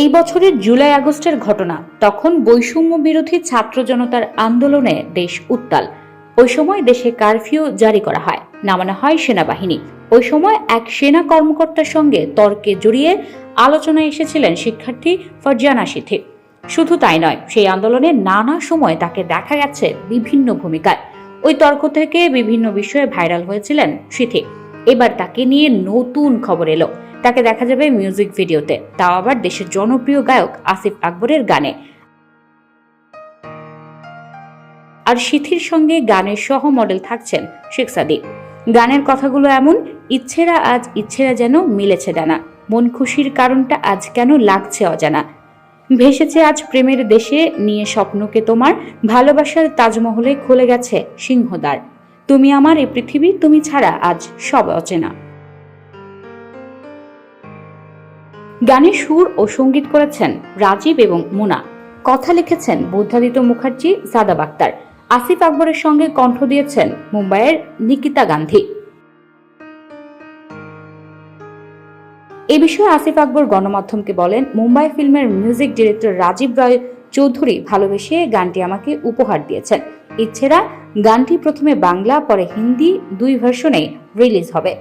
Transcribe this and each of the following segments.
এই বছরের জুলাই আগস্টের ঘটনা, তখন বৈষম্য বিরোধী ছাত্র জনতার আন্দোলনে দেশ উত্তাল। ওই সময় দেশে কারফিউ জারি করা হয়, নামানো হয় সেনাবাহিনী। ওই সময় এক সেনা কর্মকর্তার সঙ্গে তর্কে জড়িয়ে আলোচনায় এসেছিলেন শিক্ষার্থী ফরজানা সিথি। শুধু তাই নয়, সেই আন্দোলনে নানা সময় তাকে দেখা গেছে বিভিন্ন ভূমিকায়। ওই তর্ক থেকে বিভিন্ন বিষয়ে ভাইরাল হয়েছিলেন সিথি। এবার তাকে নিয়ে নতুন খবর এলো। তাকে দেখা যাবে মিউজিক ভিডিওতে তাও আবার দেশের জনপ্রিয় গায়ক আসিফ আকবরের গানে। আর সিথির সঙ্গে গানের সহ মডেল থাকছেন শেখ সাদি গানের কথাগুলো এমন, ইচ্ছেরা আজ ইচ্ছেরা যেন মিলেছে ডানা। মন খুশির কারণটা আজ কেন লাগছে অজানা। ভেসেছে আজ প্রেমের দেশে, নিয়ে স্বপ্নকে তোমার ভালোবাসার তাজমহলে খুলে গেছে সিংহদ্বার। তুমি আমার এই পৃথিবী, তুমি ছাড়া আজ সব অচেনা। গানের সুর ও সংগীত করেছেন রাজীব এবং মুনা। কথা লিখেছেন বুদ্ধাদিত্য মুখার্জি, সাদাব আক্তার। আসিফ আকবরের সঙ্গে কণ্ঠ দিয়েছেন মুম্বাইয়ের নিকিতা গান্ধী। এ বিষয়ে আসিফ আকবর গণমাধ্যমকে বলেন, মুম্বাই ফিল্মের মিউজিক ডিরেক্টর রাজীব রয় চৌধুরী ভালোবেসে গানটি আমাকে উপহার দিয়েছেন। ইচ্ছেরা গানটি প্রথমে বাংলা, পরে হিন্দি, দুই ভার্সনে রিলিজ হবে।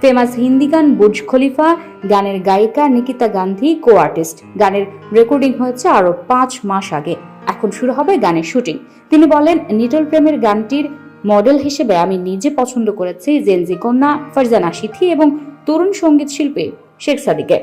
ফেমাস হিন্দি গান বুর্জ খলিফা, গানের গায়িকা নিকিতা গান্ধী কো আর্টিস্ট গানের রেকর্ডিং হয়েছে আরও পাঁচ মাস আগে। এখন শুরু হবে গানের শুটিং। তিনি বলেন, নিটল প্রেমের গানটির মডেল হিসেবে আমি নিজে পছন্দ করেছি জেনজি কন্যা, ফারজানা সিথি এবং তরুণ সংগীত শিল্পী শেখ সাদিকে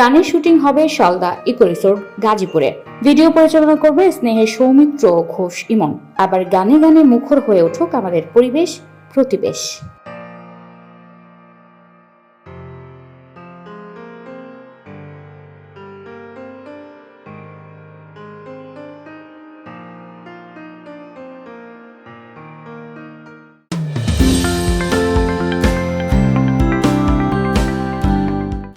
গানের শুটিং হবে সলদা ইকো রিসোর্ট, গাজীপুরে। ভিডিও পরিচালনা করবে স্নেহের সৌমিত্র ঘোষ ইমন। আবার গানে গানে মুখর হয়ে উঠুক আমাদের পরিবেশ, প্রতিবেশ।